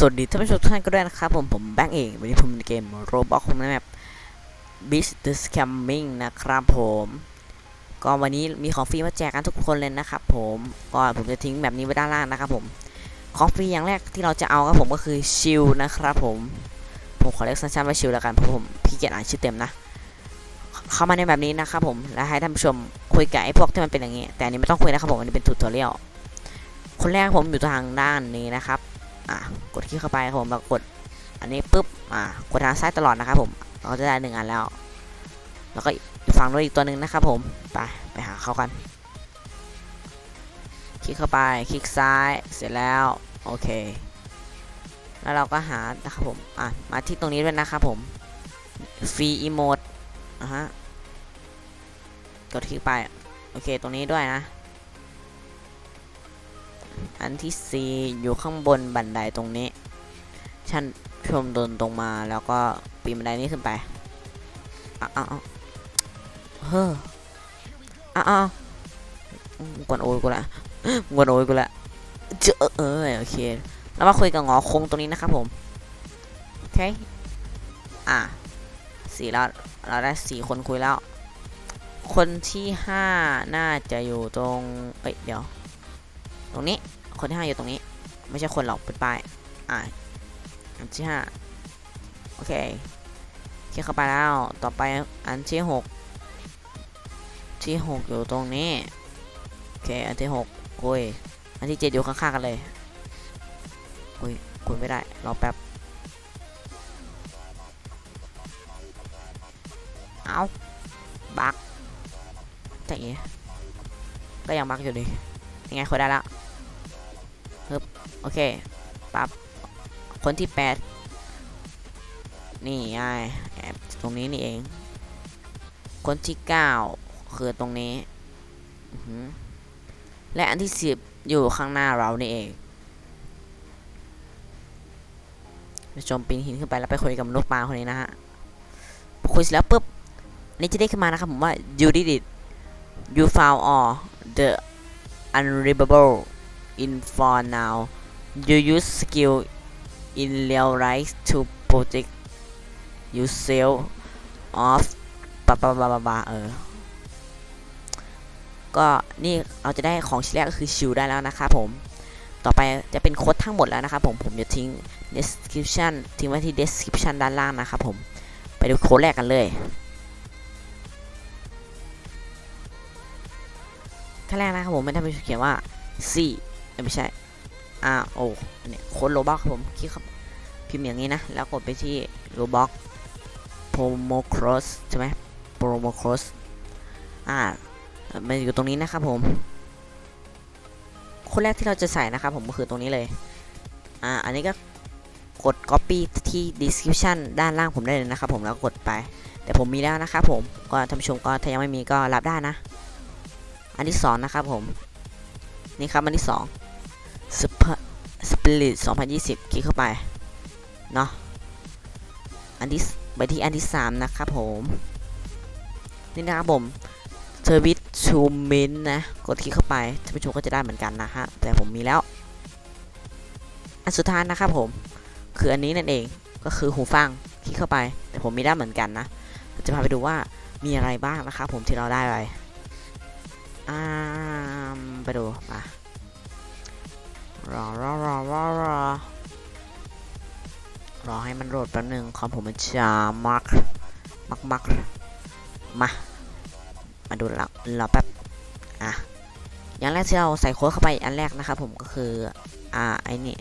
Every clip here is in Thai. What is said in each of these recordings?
สวัสดีท่านผู้ชมทุกท่านก็ด้วยนะครับผมผมแบงค์เองวันนี้ผมในเกมโรบอทผมในแมป Beach the Scamming นะครับผมก็วันนี้มีของฟรีมาแจกกันทุกคนเลยนะครับผมก็ผมจะทิ้งแบบนี้ไว้ด้านล่างนะครับผมของฟรีอย่างแรกที่เราจะเอาครับผมก็คือชิลนะครับผมผมขอเรียกสั้นๆว่าชิลแล้วกันเพราะผมพี่เกียรอ่านชื่อเต็มนะ เข้ามาในแบบนี้นะครับผมแล้วให้ท่านผู้ชมคุยกับไอ้พวกที่มันเป็นอย่างนี้ แต่อันนี้ไม่ต้องคุยนะครับผมอันนี้เป็นทูตอเรียลคนแรกผมอยู่ทางด้านนี้นะครับ อะกดคลิกเข้าไปครับผมแล้วกดอันนี้ปุ๊บอะกดทางซ้ายตลอดนะครับผมเราจะได้หนึ่งอันแล้ว แล้วก็อีกฝั่งด้วยอีกตัวหนึ่งนะครับผมไปไปหาเขากัน คลิกเข้าไปคลิกซ้ายเสร็จแล้วโอเค แล้วเราก็หานะครับผมอะมาที่ตรงนี้ด้วยนะครับผมฟรีอีโมดอะฮะกดคลิกไปโอเคตรงนี้ด้วยนะ อันที่4อยู่ข้างบนบันไดตรงนี้ ชั้นชมเดินตรงมาแล้วก็ปีนบันไดนี้ขึ้นไปอ้าวเฮ้ออ้าวอ้าวกวนโอยกูละกวนโอยกูละเจอเออโอเคแล้วมาคุยกับงอคงตรงนี้นะครับผมโอเคอะสี่แล้วเราได้สี่คนคุยแล้ว คนที่ห้าน่าจะอยู่ตรงเอ้ยเดี๋ยว ตรงนี้ คนที่ห้าอยู่ตรงนี้ ไม่ใช่คนหรอกเป็นป้ายอะอันที่ห้าโอเคเคลิกเข้าไปแล้วต่อไปอันที่หกที่หกอยู่ตรงนี้โอเคอันที่หกโอ้ยอันที่เจ็ดอยู่ข้างๆกันเลยโอ้ยคุยไม่ได้รอแป๊บเอาบักแต่ยก็ยังบักอยู่ดียังไงคุยได้แล้ว โอเคปั๊บคนที่แปดนี่ไงแอบตรงนี้นี่เอง คนที่เก้าคือตรงนี้ และอันที่สิบอยู่ข้างหน้าเรานี่เองไปชมปีนหินขึ้นไปแล้วไปคุยกับนุษย์ปลาคนนี้นะฮะคุยเสร็จแล้วปุ๊บนนี้จะได้ขึ้นมานะครับผมว่า you did it you found all the unreadable in for now you use skill in real life to protect yourself of ปะปะปะปะปะเออ ก็นี่เราจะได้ของชิ้นแรกก็คือชิลได้แล้วนะครับผม ต่อไปจะเป็นโค้ดทั้งหมดแล้วนะครับผม ผมจะทิ้ง description ทิ้งไว้ที่ description ด้านล่างนะครับผม ไปดูโค้ดแรกกันเลยขั้นแรกนะครับผมไม่ได้ไปเขียนว่า C ไม่ใช่ R O อันนี้โค้ดโลบ็อกผมคลิกครับพิมพ์อย่างนี้นะ แล้วกดไปที่โลบ็อก promo cross ใช่ไหม promo cross อ่ามันอยู่ตรงนี้นะครับผมคนแรกที่เราจะใส่นะครับผมก็คือตรงนี้เลย อ่า อันนี้ก็กด copy ที่ description ด้านล่างผมได้เลยนะครับผมแล้วกดไป แต่ผมมีแล้วนะครับผมก็ท่านผู้ชมก็ถ้ายังไม่มีก็รับได้นะ อันที่สองนะครับผม นี่ครับอันที่ สอง Sp- Spirit 2020 คลิกเข้าไป เนาะอันที่ไปที่อันที่สามนะครับผม นี่นะครับผม Service to Mint นะ กดคลิกเข้าไปท่านผู้ชมก็จะได้เหมือนกันนะฮะ แต่ผมมีแล้ว อันสุดท้ายนะครับผม คืออันนี้นั่นเอง ก็คือหูฟัง คลิกเข้าไป แต่ผมมีได้เหมือนกันนะ จะพาไปดูว่ามีอะไรบ้างนะครับผมที่เราได้ไปอ่าไปดูมา รอรอรอรอรอรอให้มันโหลดแป๊บนึงคอมผมมันช้ามากมากมากมา มาดูเราเราแป๊บ อะ อย่างแรกที่เราใส่โค้ดเข้าไปอันแรกนะครับผมก็คือ อ่า ไอ้นี่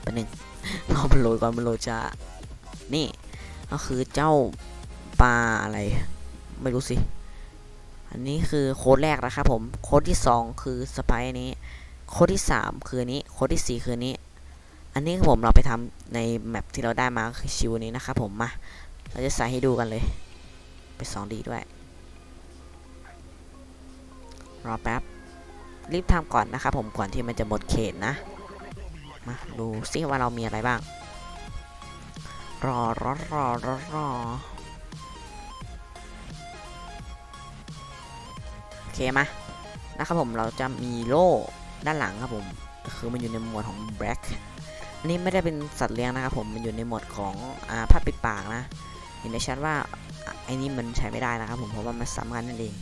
แป๊บนึงเรามันโหลดก่อนมันโหลดจะนี่ก็คือเจ้าปลาอะไร ไม่รู้สิ อันนี้คือโค้ดแรกนะครับผม โค้ดที่ 2 คือสไปนี้ โค้ดที่ 3 คือนนี้โค้ดที่ 4 คือนนี้ อันนี้ผมเราไปทำในแมปที่เราได้มาคือชิวนี้นะครับผมมาเราจะใส่ให้ดูกันเลย ไป 2D ด้วย รอแป๊บ รีบทำก่อนนะครับผมก่อนที่มันจะหมดเขตนะ มาดูซิว่าเรามีอะไรบ้าง รอรอรอรอรอโอเคมานะครับผมเราจะมีโล่ ด้านหลังครับผมคือมันอยู่ในหมวดของ black อันนี้ไม่ได้เป็นสัตว์เลี้ยงนะครับผมมันอยู่ในหมวดของอาผ้าปิดปากนะ เห็นได้ชัดว่าอะไอ้นี่มันใช้ไม่ได้นะครับผมเพราะว่ามันสำคัญนั่นเอง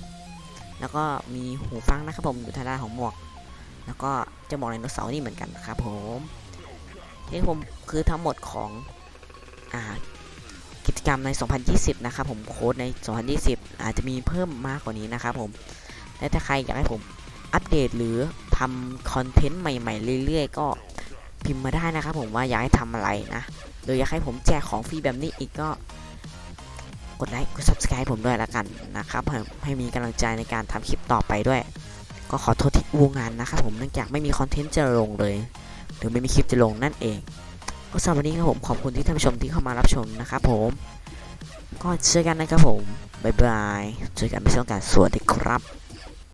แล้วก็มีหูฟังนะครับผมอยู่ทางด้านของหมวก แล้วก็จะมองไดโนเสาร์นี่เหมือนกันนะครับผมที่ผมคือทั้งหมดของอ่ากิจกรรมใน 2020 นะครับผมโค้ดใน 2020 อาจจะมีเพิ่มมากกว่านี้นะครับผม และถ้าใครอยากให้ผม อัปเดตหรือทำคอนเทนต์ใหม่ๆ เรื่อยๆ ก็พิมพ์มาได้นะครับผมว่าอยากให้ทำอะไรนะหรืออยากให้ผมแจกของฟรีแบบนี้อีกก็กดไลค์กด subscribe ผมด้วยละกันนะครับให้ให้มีกำลังใจในการทำคลิปต่อไปด้วย ก็ขอโทษที่อูงานนะครับผมเนื่องจากไม่มีคอนเทนต์จะลงเลย หรือไม่มีคลิปจะลงนั่นเอง ก็สำหรับวันนี้ครับผมขอบคุณที่ท่านผู้ชมที่เข้ามารับชมนะครับผม ก็เจอกันนะครับผม บ๊ายบายเจอกันในช่วงการสวัสดีครับ